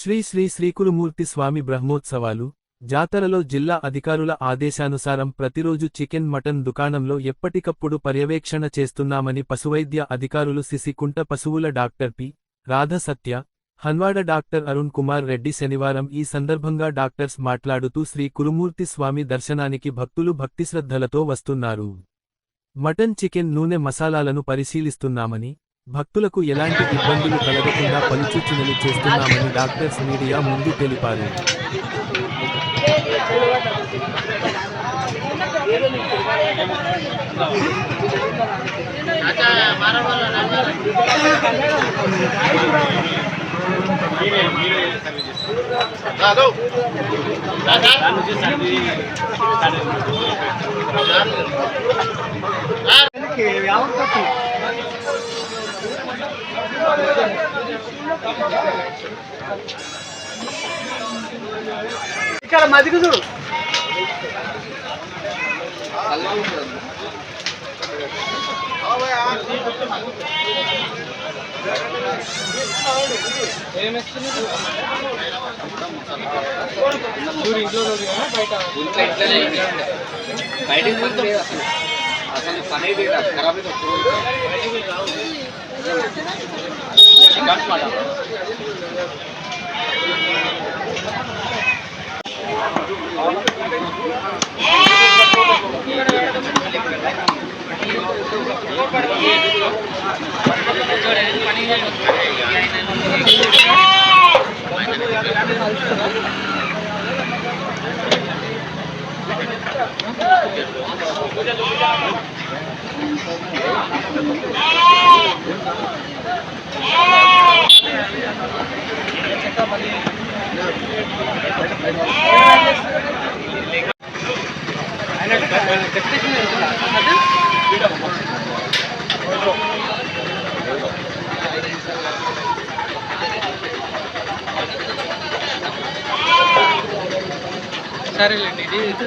శ్రీ శ్రీ శ్రీకురుమూర్తి స్వామి బ్రహ్మోత్సవాలు జాతరలో జిల్లా అధికారుల ఆదేశానుసారం ప్రతిరోజు చికెన్ మటన్ దుకాణంలో ఎప్పటికప్పుడు పర్యవేక్షణ చేస్తున్నామని పశువైద్య అధికారులు సిసికుంట పశువుల doctor P. Radha Satya Hanwada doctor Arun Kumar Reddy శనివారం ఈ సందర్భంగా డాక్టర్స్ మాట్లాడుతూ శ్రీ కురుమూర్తి స్వామి దర్శనానికి భక్తులు భక్తిశ్రద్ధలతో వస్తున్నారు. మటన్ చికెన్ నూనె మసాలాలను పరిశీలిస్తున్నామని భక్తులకు ఎలాంటి ఇబ్బందులు కలగకుండా పలుచూచనలు చేస్తున్నామని డాక్టర్స్ మీడియా ముందు తెలిపారు. కాదు ఇక్కడ మదిగు చూడు. ఇంట్లో ఇట్లనే ఇంట్లో ఉండే. బయటికి పోతే లేదు అసలు అసలు పని అయితే లేదు. ఖరాబ్ అయితే సరేలేండి ఇది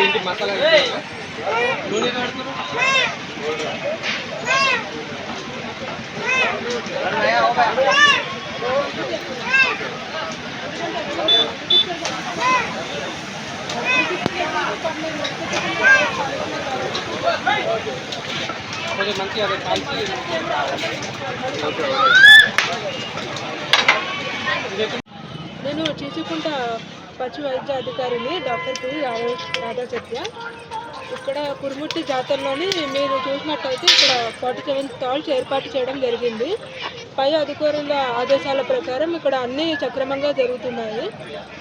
ఇంటి మసాలా నూనె వాడుతున్నారు కొంచెం మంచి అది కాల్చి. నేను చీచుకుంట పశు వైద్య అధికారిని డాక్టర్ పి రాధా రాధాసత్య ఇక్కడ కురుముట్టి జాతరలోని మీరు చూసినట్టయితే ఇక్కడ ఫార్టీ సెవెన్ స్టాల్స్ ఏర్పాటు చేయడం జరిగింది. పై అధికారుల ఆదేశాల ప్రకారం ఇక్కడ అన్నీ సక్రమంగా జరుగుతున్నాయి.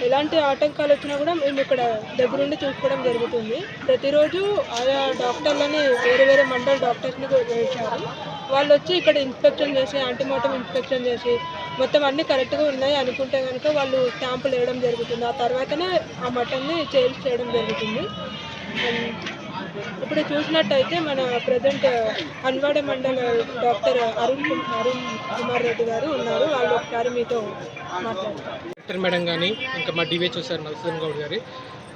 ఎలాంటి ఆటంకాలు వచ్చినా కూడా మేము ఇక్కడ దగ్గరుండి చూసుకోవడం జరుగుతుంది. ప్రతిరోజు ఆయా డాక్టర్లని వేరే వేరే మండల డాక్టర్స్ని వేశారు. వాళ్ళు వచ్చి ఇక్కడ ఇన్స్పెక్షన్ చేసి యాంటీమార్టం ఇన్స్పెక్షన్ చేసి మొత్తం అన్నీ కరెక్ట్గా ఉన్నాయి అనుకుంటే కనుక వాళ్ళు స్టాంపులు వేయడం జరుగుతుంది. ఆ తర్వాతనే ఆ మటన్ని చేంజ్ చేయడం జరుగుతుంది. ఇప్పుడు చూసినట్టయితే మన ప్రజెంట్ హన్వాడ మండల డాక్టర్ అరుణ్ అరుణ్ కుమార్ రెడ్డి గారు ఉన్నారు. వాళ్ళు ఒకసారి మీతో మాట్లాడతారు. డాక్టర్ మేడం కానీ ఇంకా మా డివిహెచ్ఓ సార్ మధుసూదన్ గౌడ్ గారి.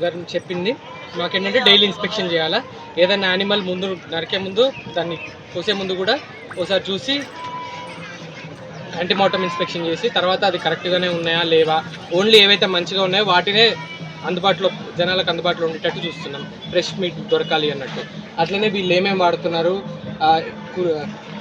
గారు చెప్పింది మాకేంటంటే డైలీ ఇన్స్పెక్షన్ చేయాలా? ఏదైనా యానిమల్ ముందు నరికే ముందు దాన్ని కోసే ముందు కూడా ఒకసారి చూసి యాంటీమోటం ఇన్స్పెక్షన్ చేసి తర్వాత అది కరెక్ట్గానే ఉన్నాయా లేవా? ఓన్లీ ఏవైతే మంచిగా ఉన్నాయో వాటినే అందుబాటులో జనాలకు అందుబాటులో ఉండేటట్టు చూస్తున్నాం. ఫ్రెష్ మీట్ దొరకాలి అన్నట్టు. అట్లనే వీళ్ళు ఏమేమి వాడుతున్నారు?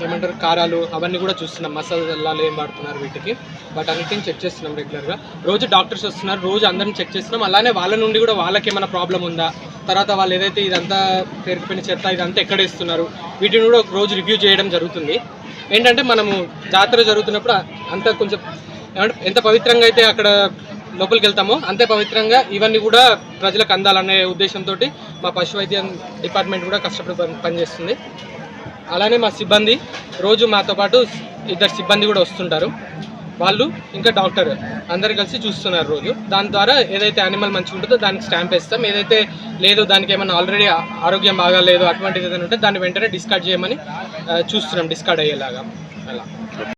ఏమంటారు? కారాలు అవన్నీ కూడా చూస్తున్నాం. మసాలాలు ఏం వాడుతున్నారు వీటికి? బట్ అన్నిటిని చెక్ చేస్తున్నాం రెగ్యులర్గా రోజు డాక్టర్స్ వస్తున్నారు. రోజు అందరిని చెక్ చేస్తున్నాం. అలానే వాళ్ళ నుండి కూడా వాళ్ళకి ఏమైనా ప్రాబ్లం ఉందా? తర్వాత వాళ్ళు ఏదైతే ఇదంతా పేరుకుపోయిన చెత్త ఇదంతా ఎక్కడేస్తున్నారు వీటిని కూడా ఒక రోజు రివ్యూ చేయడం జరుగుతుంది. ఏంటంటే మనము జాతర జరుగుతున్నప్పుడు అంత కొంచెం ఎంత పవిత్రంగా అయితే అక్కడ లోపలికి వెళ్తాము అంతే పవిత్రంగా ఇవన్నీ కూడా ప్రజలకు అందాలనే ఉద్దేశంతో మా పశు వైద్యం డిపార్ట్మెంట్ కూడా కష్టపడి పనిచేస్తుంది. అలానే మా సిబ్బంది రోజు మాతో పాటు ఇద్దరు సిబ్బంది కూడా వస్తుంటారు. వాళ్ళు ఇంకా డాక్టర్ అందరు కలిసి చూస్తున్నారు రోజు. దాని ద్వారా ఏదైతే యానిమల్ మంచిగా ఉంటుందో దానికి స్టాంప్ వేస్తాం. ఏదైతే లేదు దానికి ఏమైనా ఆల్రెడీ ఆరోగ్యం బాగాలేదు అటువంటిది ఏదైనా ఉంటే దాన్ని వెంటనే డిస్కార్డ్ చేయమని చూస్తున్నాం. డిస్కార్డ్ అయ్యేలాగా. అలా.